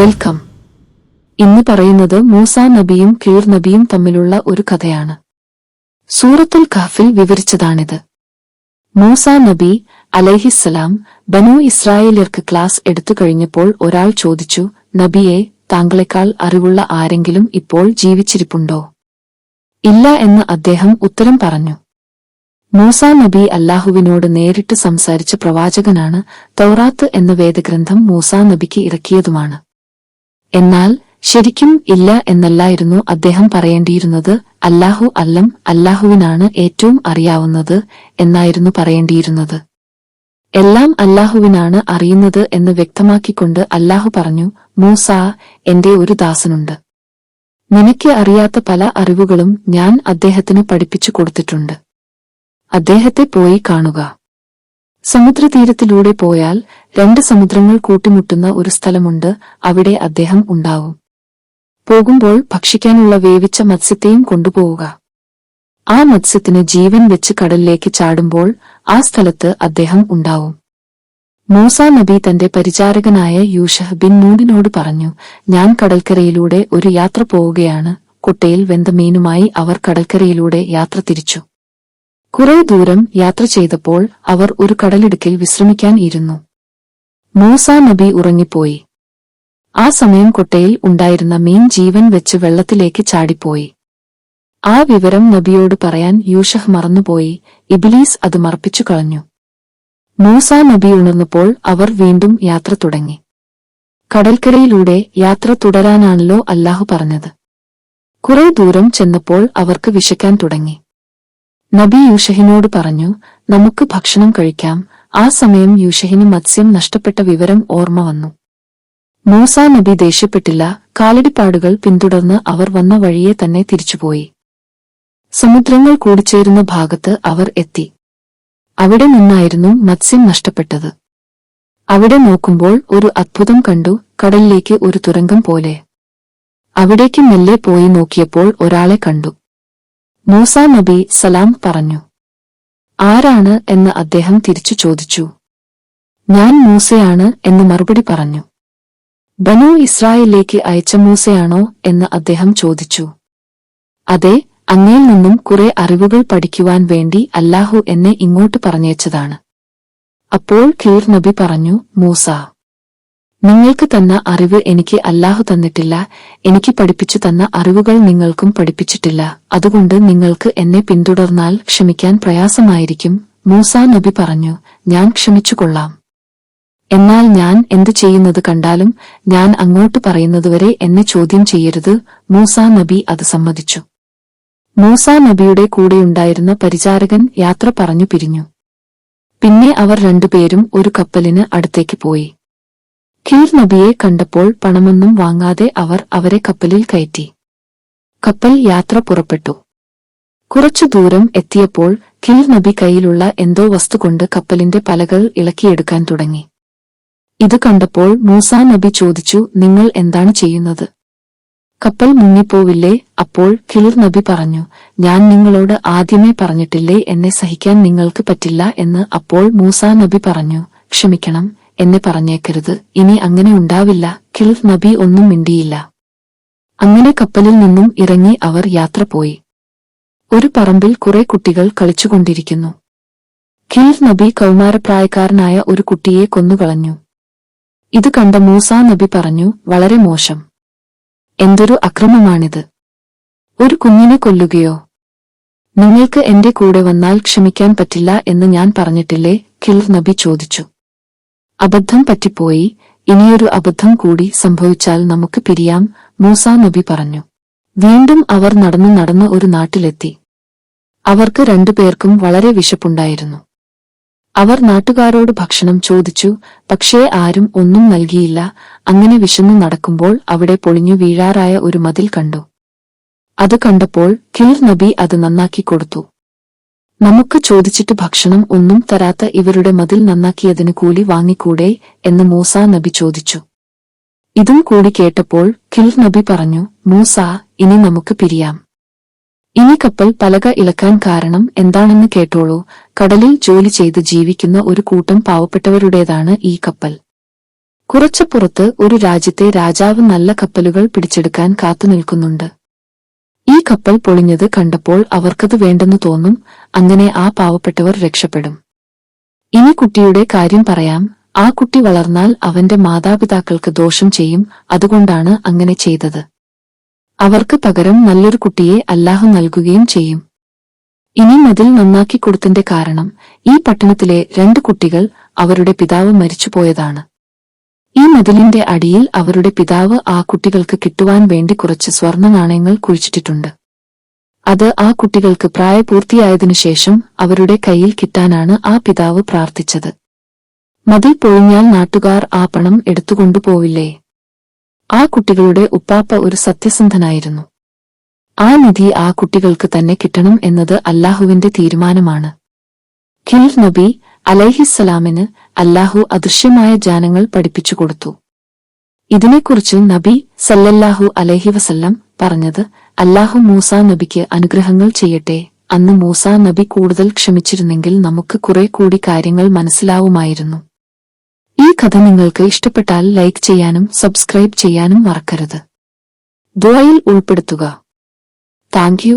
Welcome. ഇന്ന് പറയുന്നത് മൂസ നബിയും കീർ നബിയും തമ്മിലുള്ള ഒരു കഥയാണ്. സൂറത്തുൽ ഖാഫിൽ വിവരിച്ചതാണിത്. മൂസ നബി അലൈഹിസ്സലാം ബനു ഇസ്രായേലിയർക്ക് ക്ലാസ് എടുത്തു കഴിഞ്ഞപ്പോൾ ഒരാൾ ചോദിച്ചു നബിയെ താങ്കളെക്കാൾ അറിവുള്ള ആരെങ്കിലും ഇപ്പോൾ ജീവിച്ചിരിപ്പുണ്ടോ? ഇല്ല എന്ന് അദ്ദേഹം ഉത്തരം പറഞ്ഞു. മൂസ നബി അല്ലാഹുവിനോട് നേരിട്ട് സംസാരിച്ച പ്രവാചകനാണ് തൗറാത്ത് എന്ന വേദഗ്രന്ഥം മൂസ നബിക്ക് ഇറക്കിയതുമാണ്. എന്നാൽ ശരിക്കും ഇല്ല എന്നല്ലായിരുന്നു അദ്ദേഹം പറയേണ്ടിയിരുന്നത്. അല്ലാഹു അല്ലം അല്ലാഹുവിനാണ് ഏറ്റവും അറിയാവുന്നത് എന്നായിരുന്നു പറയേണ്ടിയിരുന്നത്. എല്ലാം അല്ലാഹുവിനാണ് അറിയുന്നത് എന്ന് വ്യക്തമാക്കിക്കൊണ്ട് അല്ലാഹു പറഞ്ഞു മൂസ എന്റെ ഒരു ദാസനുണ്ട്. നിനക്ക് അറിയാത്ത പല അറിവുകളും ഞാൻ അദ്ദേഹത്തിന് പഠിപ്പിച്ചു കൊടുത്തിട്ടുണ്ട്. അദ്ദേഹത്തെ പോയി കാണുക. സമുദ്രതീരത്തിലൂടെ പോയാൽ രണ്ട് സമുദ്രങ്ങൾ കൂട്ടിമുട്ടുന്ന ഒരു സ്ഥലമുണ്ട് അവിടെ അദ്ദേഹം ഉണ്ടാവും. പോകുമ്പോൾ ഭക്ഷിക്കാനുള്ള വേവിച്ച മത്സ്യത്തെയും കൊണ്ടുപോവുക. ആ മത്സ്യത്തിന് ജീവൻ വെച്ച് കടലിലേക്ക് ചാടുമ്പോൾ ആ സ്ഥലത്ത് അദ്ദേഹം ഉണ്ടാവും. മൂസ നബി തന്റെ പരിചാരകനായ യൂഷഹ് ബിൻ നൂഡിനോട് പറഞ്ഞു ഞാൻ കടൽക്കരയിലൂടെ ഒരു യാത്ര പോവുകയാണ്. കുട്ടയിൽ വെന്ത മീനുമായി അവർ കടൽക്കരയിലൂടെ യാത്ര തിരിച്ചു. കുറെ ദൂരം യാത്ര ചെയ്തപ്പോൾ അവർ ഒരു കടലിടുക്കിൽ വിശ്രമിക്കാൻ ഇരുന്നു. മൂസ നബി ഉറങ്ങിപ്പോയി. ആ സമയം കൊട്ടയിൽ ഉണ്ടായിരുന്ന മീൻ ജീവൻ വെച്ച് വെള്ളത്തിലേക്ക് ചാടിപ്പോയി. ആ വിവരം നബിയോട് പറയാൻ യൂഷഹ് മറന്നുപോയി. ഇബിലീസ് അത് മറപ്പിച്ചു കളഞ്ഞു. മൂസ നബി ഉണർന്നപ്പോൾ അവർ വീണ്ടും യാത്ര തുടങ്ങി. കടൽക്കരയിലൂടെ യാത്ര തുടരാനാണല്ലോ അല്ലാഹു പറഞ്ഞത്. കുറെ ദൂരം ചെന്നപ്പോൾ അവർക്ക് വിശക്കാൻ തുടങ്ങി. നബി യൂഷഹിനോട് പറഞ്ഞു നമുക്ക് ഭക്ഷണം കഴിക്കാം. ആ സമയം യൂഷഹിന് മത്സ്യം നഷ്ടപ്പെട്ട വിവരം ഓർമ്മ വന്നു. മൂസ നബി ദേഷ്യപ്പെട്ടില്ല കാലടിപ്പാടുകൾ പിന്തുടർന്ന് അവർ വന്ന വഴിയെ തന്നെ തിരിച്ചുപോയി. സമുദ്രങ്ങൾ കൂടിച്ചേരുന്ന ഭാഗത്ത് അവർ എത്തി. അവിടെ നിന്നായിരുന്നു മത്സ്യം നഷ്ടപ്പെട്ടത്. അവിടെ നോക്കുമ്പോൾ ഒരു അത്ഭുതം കണ്ടു കടലിലേക്ക് ഒരു തുരങ്കം പോലെ. അവിടേക്ക് മെല്ലെ പോയി നോക്കിയപ്പോൾ ഒരാളെ കണ്ടു. മൂസ നബി സലാം പറഞ്ഞു ആരാണ് എന്ന് അദ്ദേഹം തിരിച്ചു ചോദിച്ചു. ഞാൻ മൂസയാണ് എന്ന് മറുപടി പറഞ്ഞു. ബനു ഇസ്രായേലിലേക്ക് അയച്ച മൂസയാണോ എന്ന് അദ്ദേഹം ചോദിച്ചു. അതെ അങ്ങയിൽ നിന്നും കുറെ അറിവുകൾ പഠിക്കുവാൻ വേണ്ടി അല്ലാഹു എന്നെ ഇങ്ങോട്ട് പറഞ്ഞയച്ചതാണ്. അപ്പോൾ ഖീർ നബി പറഞ്ഞു മൂസ നിങ്ങൾക്ക് തന്ന അറിവ് എനിക്ക് അല്ലാഹു തന്നിട്ടില്ല. എനിക്ക് പഠിപ്പിച്ചു തന്ന അറിവുകൾ നിങ്ങൾക്കും പഠിപ്പിച്ചിട്ടില്ല. അതുകൊണ്ട് നിങ്ങൾക്ക് എന്നെ പിന്തുടർന്നാൽ ക്ഷമിക്കാൻ പ്രയാസമായിരിക്കും. മൂസ നബി പറഞ്ഞു ഞാൻ ക്ഷമിച്ചുകൊള്ളാം എന്നാൽ ഞാൻ എന്തു ചെയ്യുന്നത് കണ്ടാലും ഞാൻ അങ്ങോട്ട് പറയുന്നതുവരെ എന്നെ ചോദ്യം ചെയ്യരുത് മൂസ നബി അത് സമ്മതിച്ചു. മൂസ നബിയുടെ കൂടെയുണ്ടായിരുന്ന പരിചാരകൻ യാത്ര പറഞ്ഞു പിരിഞ്ഞു. പിന്നെ അവർ രണ്ടുപേരും ഒരു കപ്പലിന് അടുത്തേക്ക് പോയി. കീർ നബിയെ കണ്ടപ്പോൾ പണമൊന്നും വാങ്ങാതെ അവർ അവരെ കപ്പലിൽ കയറ്റി. കപ്പൽ യാത്ര പുറപ്പെട്ടു. കുറച്ചു ദൂരം എത്തിയപ്പോൾ കീർ നബി കയ്യിലുള്ള എന്തോ വസ്തു കൊണ്ട് കപ്പലിന്റെ പലകൾ ഇളക്കിയെടുക്കാൻ തുടങ്ങി. ഇത് കണ്ടപ്പോൾ മൂസ നബി ചോദിച്ചു നിങ്ങൾ എന്താണ് ചെയ്യുന്നത്? കപ്പൽ മുങ്ങിപ്പോവില്ലേ? അപ്പോൾ കിളിർ നബി പറഞ്ഞു ഞാൻ നിങ്ങളോട് ആദ്യമേ പറഞ്ഞിട്ടില്ലേ എന്നെ സഹിക്കാൻ നിങ്ങൾക്ക് പറ്റില്ല എന്ന് അപ്പോൾ മൂസ നബി പറഞ്ഞു ക്ഷമിക്കണം എന്നെ പറഞ്ഞേക്കരുത്. ഇനി അങ്ങനെ ഉണ്ടാവില്ല. ഖിൽഫ് നബി ഒന്നും മിണ്ടിയില്ല. അങ്ങനെ കപ്പലിൽ നിന്നും ഇറങ്ങി അവർ യാത്ര പോയി. ഒരു പറമ്പിൽ കുറെ കുട്ടികൾ കളിച്ചുകൊണ്ടിരിക്കുന്നു. ഖിൽഫ് നബി കൗമാരപ്രായക്കാരനായ ഒരു കുട്ടിയെ കൊന്നുകളഞ്ഞു ഇത് കണ്ട മൂസ നബി പറഞ്ഞു വളരെ മോശം. എന്തൊരു അക്രമമാണിത്. ഒരു കുഞ്ഞിനെ കൊല്ലുകയോ? നിങ്ങൾക്ക് എന്റെ കൂടെ വന്നാൽ ക്ഷമിക്കാൻ പറ്റില്ല എന്ന് ഞാൻ പറഞ്ഞിട്ടില്ലേ? ഖിൽഫ് നബി ചോദിച്ചു. അബദ്ധം പറ്റിപ്പോയി. ഇനിയൊരു അബദ്ധം കൂടി സംഭവിച്ചാൽ നമുക്ക് പിരിയാം മൂസ നബി പറഞ്ഞു. വീണ്ടും അവർ നടന്നു നടന്ന് ഒരു നാട്ടിലെത്തി. അവർക്ക് രണ്ടുപേർക്കും വളരെ വിശപ്പുണ്ടായിരുന്നു. അവർ നാട്ടുകാരോട് ഭക്ഷണം ചോദിച്ചു പക്ഷേ ആരും ഒന്നും നൽകിയില്ല. അങ്ങനെ വിശന്നു നടക്കുമ്പോൾ അവിടെ പൊളിഞ്ഞു വീഴാറായ ഒരു മതിൽ കണ്ടു. അത് കണ്ടപ്പോൾ ഖിർ നബി അത് നന്നാക്കി കൊടുത്തു. നമുക്ക് ചോദിച്ചിട്ട് ഭക്ഷണം ഒന്നും തരാത്ത ഇവരുടെ മതിൽ നന്നാക്കിയതിന് കൂലി വാങ്ങിക്കൂടെ എന്ന് മൂസ നബി ചോദിച്ചു. ഇതും കൂടി കേട്ടപ്പോൾ ഖിൽ നബി പറഞ്ഞു മൂസ ഇനി നമുക്ക് പിരിയാം. ഇനി കപ്പൽ പലക ഇളക്കാൻ കാരണം എന്താണെന്ന് കേട്ടോളൂ. കടലിൽ ജോലി ചെയ്ത് ജീവിക്കുന്ന ഒരു കൂട്ടം പാവപ്പെട്ടവരുടേതാണ് ഈ കപ്പൽ. കുറച്ചപ്പുറത്ത് ഒരു രാജ്യത്തെ രാജാവ് നല്ല കപ്പലുകൾ പിടിച്ചെടുക്കാൻ കാത്തുനിൽക്കുന്നുണ്ട് കപ്പൽ പൊളിഞ്ഞത് കണ്ടപ്പോൾ അവർക്കത് വേണ്ടെന്ന് തോന്നും അങ്ങനെ ആ പാവപ്പെട്ടവർ രക്ഷപ്പെടും. ഇനി കുട്ടിയുടെ കാര്യം പറയാം. ആ കുട്ടി വളർന്നാൽ അവന്റെ മാതാപിതാക്കൾക്ക് ദോഷം ചെയ്യും അതുകൊണ്ടാണ് അങ്ങനെ ചെയ്തത്. അവർക്ക് പകരം നല്ലൊരു കുട്ടിയെ അല്ലാഹു നൽകുകയും ചെയ്യും. ഇനി മതിൽ നന്നാക്കി കൊടുത്തിന്റെ കാരണം ഈ പട്ടണത്തിലെ രണ്ട് കുട്ടികൾ അവരുടെ പിതാവ് മരിച്ചുപോയതാണ്. ഈ മതിലിന്റെ അടിയിൽ അവരുടെ പിതാവ് ആ കുട്ടികൾക്ക് കിട്ടുവാൻ വേണ്ടി കുറച്ച് സ്വർണ നാണയങ്ങൾ കുഴിച്ചിട്ടിട്ടുണ്ട്. അത് ആ കുട്ടികൾക്ക് പ്രായപൂർത്തിയായതിനു ശേഷം അവരുടെ കയ്യിൽ കിട്ടാനാണ് ആ പിതാവ് പ്രാർത്ഥിച്ചത്. മതിൽ പൊഴിഞ്ഞാൽ നാട്ടുകാർ ആ പണം എടുത്തുകൊണ്ടുപോവില്ലേ? ആ കുട്ടികളുടെ ഉപ്പാപ്പ ഒരു സത്യസന്ധനായിരുന്നു. ആ നിധി ആ കുട്ടികൾക്ക് തന്നെ കിട്ടണം എന്നത് അല്ലാഹുവിന്റെ തീരുമാനമാണ്. ഖിൽ നബി അലൈഹിസ്സലാമിന് അല്ലാഹു അദൃശ്യമായ ജാനങ്ങൾ പഠിപ്പിച്ചു കൊടുത്തു. ഇതിനെക്കുറിച്ച് നബി സല്ലല്ലാഹു അലൈഹി വസല്ലം പറഞ്ഞത് അല്ലാഹു മൂസ നബിക്ക് അനുഗ്രഹങ്ങൾ ചെയ്യട്ടെ. അന്ന് മൂസ നബി കൂടുതൽ ക്ഷമിച്ചിരുന്നെങ്കിൽ നമുക്ക് കുറെ കൂടി കാര്യങ്ങൾ മനസ്സിലാവുമായിരുന്നു. ഈ കഥ നിങ്ങൾക്ക് ഇഷ്ടപ്പെട്ടാൽ ലൈക്ക് ചെയ്യാനും സബ്സ്ക്രൈബ് ചെയ്യാനും മറക്കരുത്. ദ്വയിൽ ഉൾപ്പെടുത്തുക. താങ്ക്